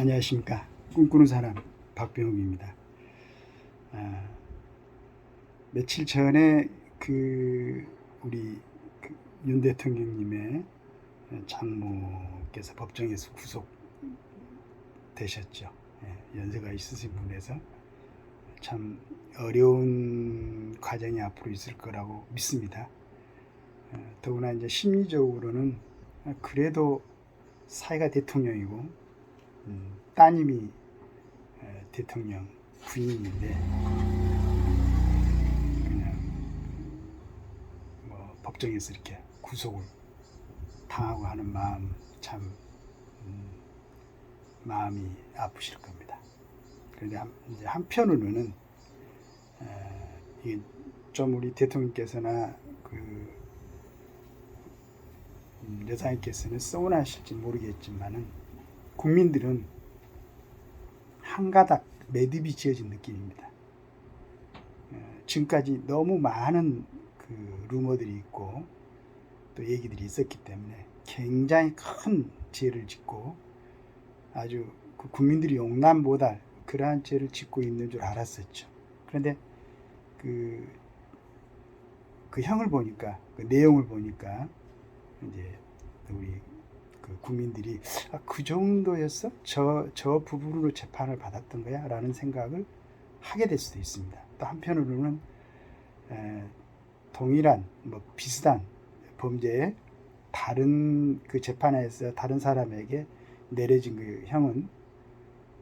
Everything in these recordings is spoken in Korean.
안녕하십니까 꿈꾸는 사람 박병욱입니다. 아, 며칠 전에 그 우리 그 윤 대통령님의 장모께서 법정에서 구속되셨죠. 예, 연세가 있으신 분에서 참 어려운 과정이 앞으로 있을 거라고 믿습니다. 어, 더구나 이제 심리적으로는 그래도 사회가 대통령이고 음, 따님이 에, 대통령 부인인데 그냥 뭐 법정에서 이렇게 구속을 당하고 하는 마음 참 음, 마음이 아프실 겁니다. 그런데 한, 이제 한편으로는 에, 이게 좀 우리 대통령께서나 그 음, 여사님께서는 서운하실지 모르겠지만은 국민들은 한 가닥 매듭이 지어진 느낌입니다. 어, 지금까지 너무 많은 그 루머들이 있고 또 얘기들이 있었기 때문에 굉장히 큰 죄를 짓고 아주 그 국민들이 용납 못할 그러한 죄를 짓고 있는 줄 알았었죠. 그런데 그, 그 형을 보니까 그 내용을 보니까 이제 우리 그 국민들이 아, 그 정도였어? 저, 저 부분으로 재판을 받았던 거야? 라는 생각을 하게 될 수도 있습니다. 또 한편으로는 에, 동일한 뭐 비슷한 범죄에 다른 그 재판에서 다른 사람에게 내려진 그 형은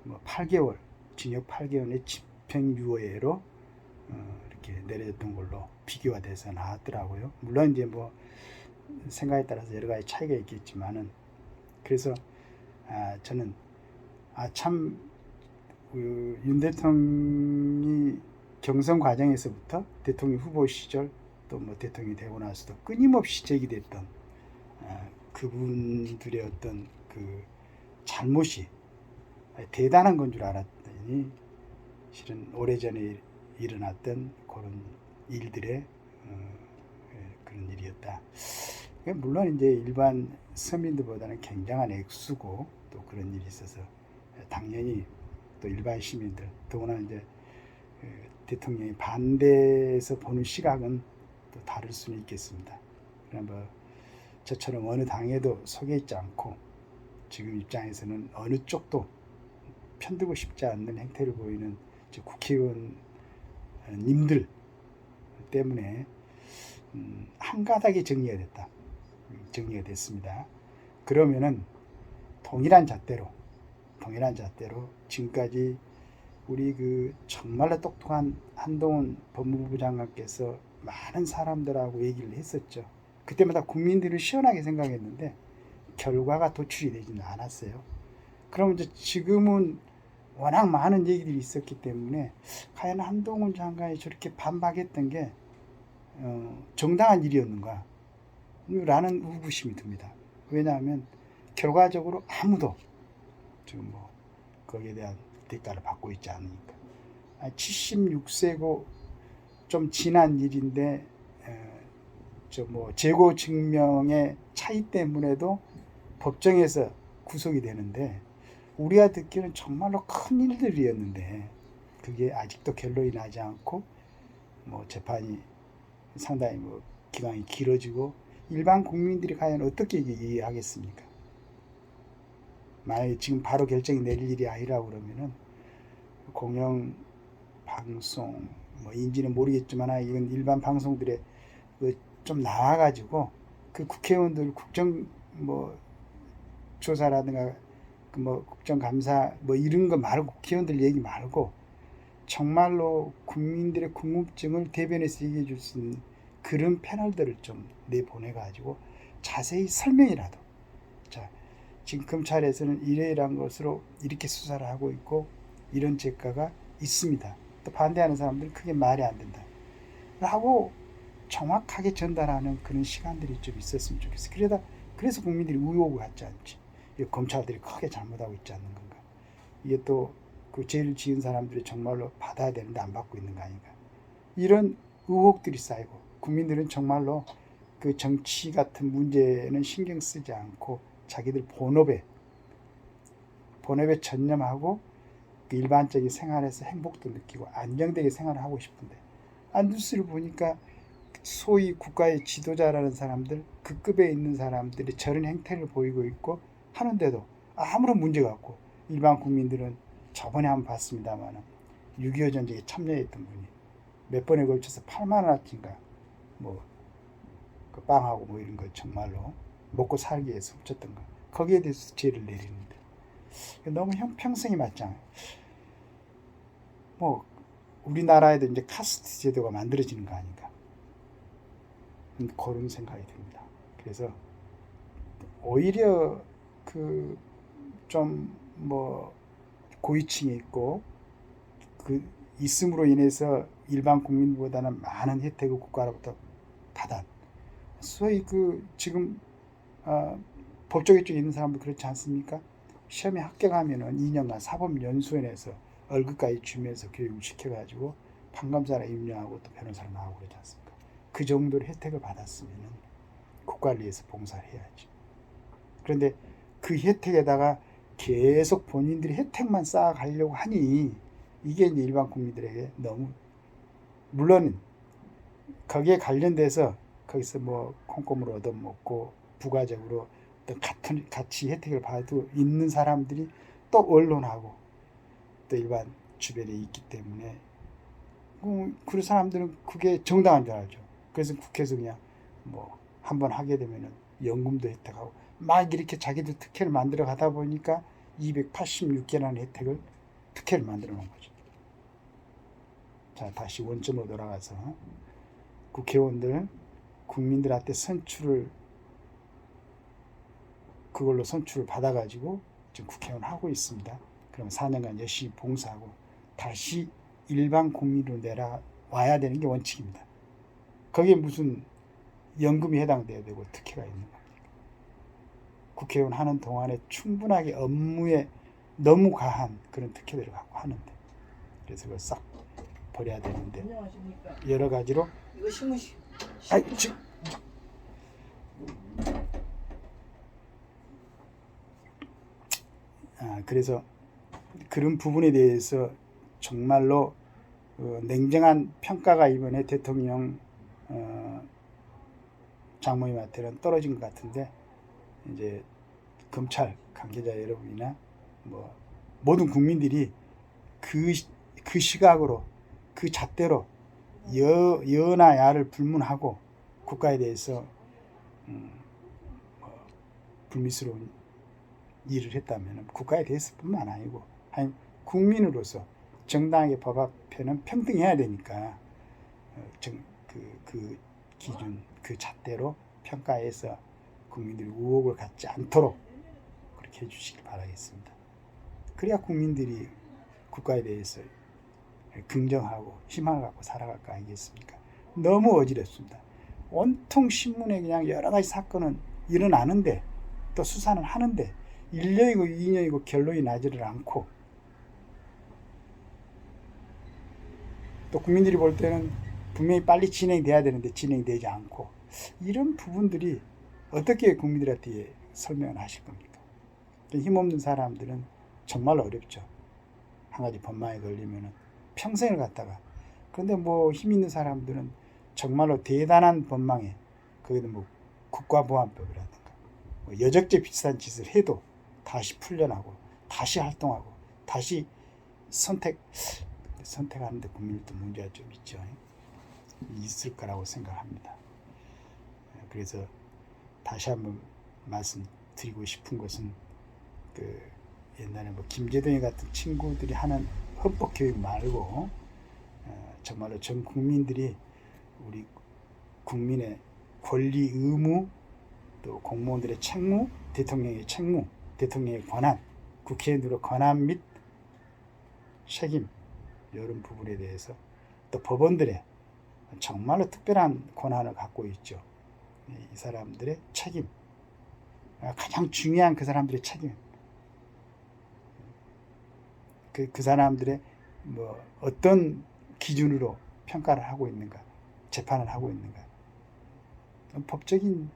뭐 8개월 징역 8개월의 집행유예로 어, 이렇게 내려졌던 걸로 비교가 돼서 나왔더라고요. 물론 이제 뭐 생각에 따라서 여러 가지 차이가 있겠지만은 그래서 아, 저는 아참윤 그 대통령이 경선 과정에서부터 대통령 후보 시절 또 뭐 대통령이 되고 나서도 끊임없이 제기됐던 아, 그분들의 어떤 그 잘못이 대단한 건 줄 알았더니 실은 오래전에 일어났던 그런 일들의 어, 예, 그런 일이었다. 물론 이제 일반 서민들보다는 굉장한 액수고 또 그런 일이 있어서 당연히 또 일반 시민들 더구나 이제 그 대통령이 반대해서 보는 시각은 또 다를 수는 있겠습니다. 그럼 뭐 저처럼 어느 당에도 속해 있지 않고 지금 입장에서는 어느 쪽도 편들고 싶지 않는 행태를 보이는 국회의원님들 때문에 음, 한 가닥이 정리가 됐다. 정리가 됐습니다. 그러면은 동일한 잣대로 동일한 잣대로 지금까지 우리 그 정말로 똑똑한 한동훈 법무부 장관께서 많은 사람들하고 얘기를 했었죠. 그때마다 국민들을 시원하게 생각했는데 결과가 도출이 되지는 않았어요. 그럼 이제 지금은 워낙 많은 얘기들이 있었기 때문에 과연 한동훈 장관이 저렇게 반박했던 게 어, 정당한 일이었는가? 라는 의구심이 듭니다. 왜냐하면 결과적으로 아무도 지금 뭐 거기에 대한 대가를 받고 있지 않으니까. 76세고 좀 지난 일인데 저 뭐 재고 증명의 차이 때문에도 법정에서 구속이 되는데 우리가 듣기는 정말로 큰 일들이었는데 그게 아직도 결론이 나지 않고 뭐 재판이 상당히 뭐 기간이 길어지고 일반 국민들이 과연 어떻게 이해하겠습니까? 만약에 지금 바로 결정이 내릴 일이 아니라 그러면은 공영 방송 뭐 인지는 모르겠지만 이건 일반 방송들에 그좀 나와가지고 그 국회의원들 국정 뭐 조사라든가 그 뭐 국정감사 뭐 이런 거 말고 국회의원들 얘기 말고 정말로 국민들의 궁금증을 대변해서 얘기해 줄 수 있는 그런 패널들을 좀 내보내가지고 자세히 설명이라도 자 지금 검찰에서는 이래이러한 것으로 이렇게 수사를 하고 있고 이런 재가가 있습니다. 또 반대하는 사람들은 크게 말이 안 된다. 라고 정확하게 전달하는 그런 시간들이 좀 있었으면 좋겠어요. 그러다 그래서 국민들이 의혹을 갖지 않지. 검찰들이 크게 잘못하고 있지 않는 건가. 이게 또 그 죄를 지은 사람들이 정말로 받아야 되는데 안 받고 있는 거 아닌가. 이런 의혹들이 쌓이고 국민들은 정말로 그 정치 같은 문제는 신경 쓰지 않고 자기들 본업에 본업에 전념하고 그 일반적인 생활에서 행복도 느끼고 안정되게 생활을 하고 싶은데 아 뉴스를 보니까 소위 국가의 지도자라는 사람들 그 급에 있는 사람들이 저런 행태를 보이고 있고 하는데도 아무런 문제가 없고 일반 국민들은 저번에 한번 봤습니다만은 6.25 전쟁에 참여했던 분이 몇 번에 걸쳐서 8만 원어치인가 뭐 그 빵하고 뭐 이런 거 정말로 먹고 살기 위해서 훔쳤던 거 거기에 대해서 죄를 내리는데 너무 형평성이 맞잖아요. 뭐 우리나라에도 이제 카스트 제도가 만들어지는 거 아닌가 음, 그런 생각이 듭니다. 그래서 오히려 그 좀 뭐 고위층에 있고 그 있음으로 인해서 일반 국민보다는 많은 혜택을 국가로부터 받아. 소위 그 지금 어, 법조계 쪽에 있는 사람도 그렇지 않습니까? 시험에 합격하면은 2년간 사법연수원에서 월급까지 주면서 교육을 시켜가지고 판검사라 임명하고 또 변호사로 나오고 그러지 않습니까? 그 정도로 혜택을 받았으면은 국가를 위해서 봉사를 해야지. 그런데 그 혜택에다가 계속 본인들이 혜택만 쌓아가려고 하니 이게 이제 일반 국민들에게 너무 물론 거기에 관련돼서 거기서 뭐 콩고물 얻어먹고 부가적으로 어떤 같은 같이 혜택을 받고 있는 사람들이 또 언론하고 또 일반 주변에 있기 때문에 그, 그 사람들은 그게 정당한 줄 알죠. 그래서 국회에서 그냥 뭐 한 번 하게 되면은 연금도 혜택하고 막 이렇게 자기들 특혜를 만들어 가다 보니까 286개라는 혜택을 특혜를 만들어 놓은 거죠. 자, 다시 원점으로 돌아가서 국회의원들 국민들한테 선출을 그걸로 선출을 받아가지고 지금 국회의원 하고 있습니다. 그럼 4년간 열심히 봉사하고 다시 일반 국민으로 내려와야 되는 게 원칙입니다. 거기에 무슨 연금이 해당돼야 되고 특혜가 있는 겁니까? 국회의원 하는 동안에 충분하게 업무에 너무 과한 그런 특혜들을 갖고 하는데 그래서 그걸 싹 버려야 되는데. 여러 가지로 이거 신문시. 아이, 지, 아, 그래서 그런 부분에 대해서 정말로 어, 냉정한 평가가 이번에 대통령 어, 장모님한테는 떨어진 것 같은데 이제 검찰 관계자 여러분이나 뭐 모든 국민들이 그, 시- 그 시각으로 그 잣대로 여, 여나 야를 불문하고 국가에 대해서 음, 뭐 불미스러운 일을 했다면 국가에 대해서뿐만 아니고 아니 국민으로서 정당하게 법 앞에는 평등해야 되니까 어, 정, 그, 그 기준 그 잣대로 평가해서 국민들이 우혹을 갖지 않도록 그렇게 해주시길 바라겠습니다. 그래야 국민들이 국가에 대해서 긍정하고 희망을 갖고 살아갈 거 아니겠습니까? 너무 어지럽습니다. 온통 신문에 그냥 여러 가지 사건은 일어나는데 또 수사는 하는데 1년이고 2년이고 결론이 나지를 않고 또 국민들이 볼 때는 분명히 빨리 진행돼야 되는데 진행되지 않고 이런 부분들이 어떻게 국민들한테 설명을 하실 겁니까? 힘없는 사람들은 정말 어렵죠. 한 가지 법망에 걸리면은 평생을 갖다가 그런데 뭐 힘 있는 사람들은 정말로 대단한 법망에 거기도 뭐 국가보안법이라든가 뭐 여적죄 비슷한 짓을 해도 다시 풀려나고 다시 활동하고 다시 선택 선택하는데 국민들도 문제가 좀 있죠. 있을 거라고 생각합니다. 그래서 다시 한번 말씀드리고 싶은 것은 그 옛날에 뭐 김재동이 같은 친구들이 하는 헌법 교육 말고 어, 정말로 전 국민들이 우리 국민의 권리 의무 또 공무원들의 책무 대통령의 책무 대통령의 권한 국회의원들의 권한 및 책임 이런 부분에 대해서 또 법원들의 정말로 특별한 권한을 갖고 있죠. 이 사람들의 책임 가장 중요한 그 사람들의 책임 그, 그 사람들의 뭐 어떤 기준으로 평가를 하고 있는가, 재판을 하고 있는가. 법적인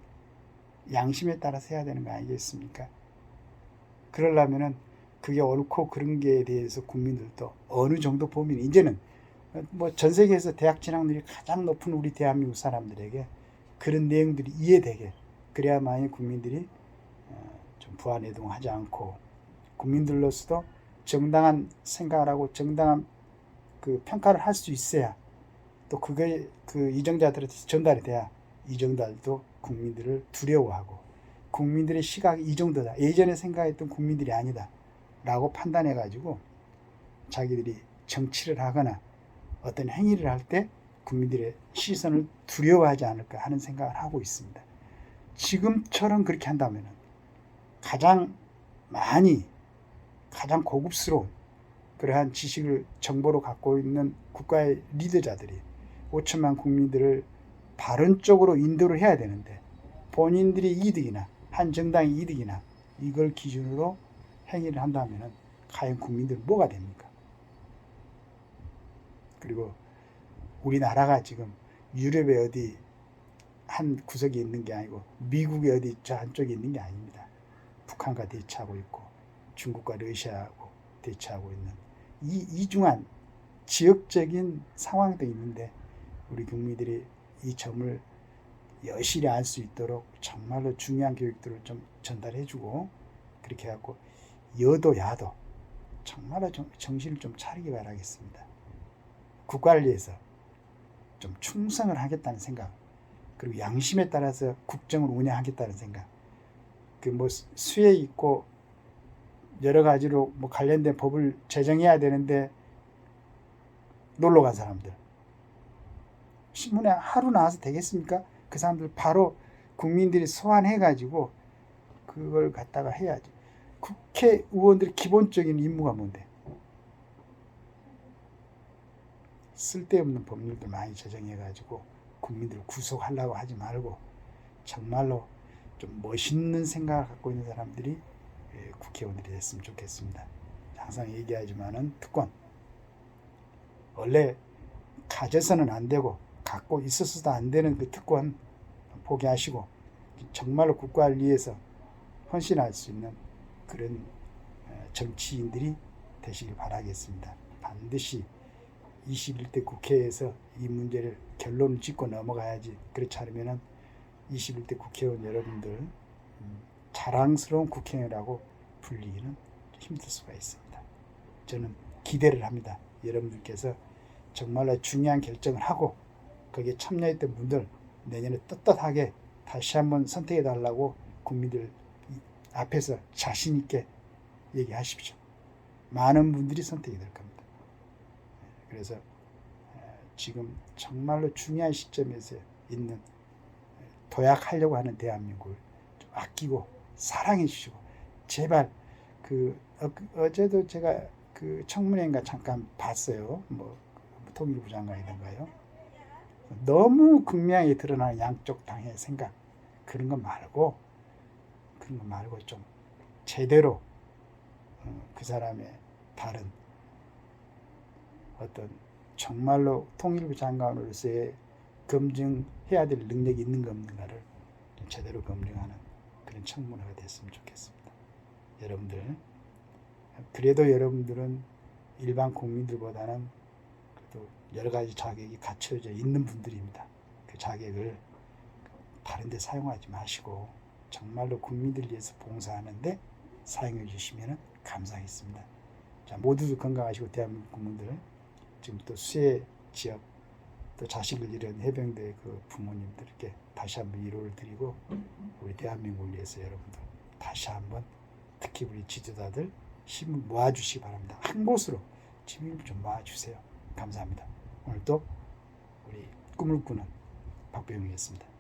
양심에 따라서 해야 되는 거 아니겠습니까? 그러려면은 그게 옳고 그런 게에 대해서 국민들도 어느 정도 보면 이제는 뭐 전 세계에서 대학 진학률이 가장 높은 우리 대한민국 사람들에게 그런 내용들이 이해되게 그래야만이 국민들이 어, 좀 부안해동하지 않고 국민들로서도 정당한 생각을 하고 정당한 그 평가를 할 수 있어야 또 그게 그 이정자들한테 전달이 돼야 이정자들도 국민들을 두려워하고 국민들의 시각이 이 정도다 예전에 생각했던 국민들이 아니다 라고 판단해 가지고 자기들이 정치를 하거나 어떤 행위를 할 때 국민들의 시선을 두려워하지 않을까 하는 생각을 하고 있습니다. 지금처럼 그렇게 한다면 가장 많이 가장 고급스러운 그러한 지식을 정보로 갖고 있는 국가의 리더자들이 5천만 국민들을 바른 쪽으로 인도를 해야 되는데 본인들의 이득이나 한 정당의 이득이나 이걸 기준으로 행위를 한다면 과연 국민들은 뭐가 됩니까? 그리고 우리나라가 지금 유럽의 어디 한 구석에 있는 게 아니고 미국의 어디 저 한쪽에 있는 게 아닙니다. 북한과 대치하고 있고 중국과 러시아하고 대치하고 있는 이 이중한 지역적인 상황도 있는데 우리 국민들이 이 점을 여실히 알 수 있도록 정말로 중요한 교육들을 좀 전달해주고 그렇게 해갖고 여도 야도 정말로 좀 정신을 좀 차리기 바라겠습니다. 국관리에서 좀 충성을 하겠다는 생각 그리고 양심에 따라서 국정을 운영하겠다는 생각 그 뭐 수에 있고 여러 가지로 뭐 관련된 법을 제정해야 되는데 놀러 간 사람들 신문에 하루 나와서 되겠습니까? 그 사람들 바로 국민들이 소환해 가지고 그걸 갖다가 해야지. 국회의원들의 기본적인 임무가 뭔데? 쓸데없는 법률들 많이 제정해 가지고 국민들을 구속하려고 하지 말고 정말로 좀 멋있는 생각을 갖고 있는 사람들이 예, 국회의원들이 됐으면 좋겠습니다. 항상 얘기하지만은 특권 원래 가져서는 안 되고 갖고 있어서도 안 되는 그 특권 포기하시고 정말로 국가를 위해서 헌신할 수 있는 그런 어, 정치인들이 되시길 바라겠습니다. 반드시 21대 국회에서 이 문제를 결론을 짓고 넘어가야지 그렇지 않으면 21대 국회의원 여러분들 음, 자랑스러운 국회의원이라고 불리기는 힘들 수가 있습니다. 저는 기대를 합니다. 여러분들께서 정말로 중요한 결정을 하고 거기에 참여했던 분들 내년에 떳떳하게 다시 한번 선택해 달라고 국민들 앞에서 자신 있게 얘기하십시오. 많은 분들이 선택이 될 겁니다. 그래서 지금 정말로 중요한 시점에서 있는 도약하려고 하는 대한민국을 좀 아끼고 사랑해 주시고 제발 그 어, 제도 제가 그 청문회인가 잠깐 봤어요. 뭐 통일부 장관이던가요. 너무 극명하게 드러나는 양쪽 당의 생각 그런 거 말고 그런 거 말고 좀 제대로 어, 그 사람의 다른 어떤 정말로 통일부 장관으로서의 검증해야 될 능력이 있는가 없는가를 좀 제대로 검증하는 그런 청문회가 됐으면 좋겠습니다. 여러분들 그래도 여러분들은 일반 국민들보다는 그래도 여러 가지 자격이 갖춰져 있는 분들입니다. 그 자격을 다른 데 사용하지 마시고 정말로 국민들 위해서 봉사하는데 사용해 주시면 감사하겠습니다. 자, 모두 건강하시고 대한민국 국민들 지금 또 수해 지역 또 자식을 잃은 해병대 그 부모님들께 다시 한번 위로를 드리고 우리 대한민국을 위해서 여러분들 다시 한번 특히 우리 지도자들 힘을 모아주시기 바랍니다. 한 곳으로 힘을 좀 모아주세요. 감사합니다. 오늘도 우리 꿈을 꾸는 박병이었습니다.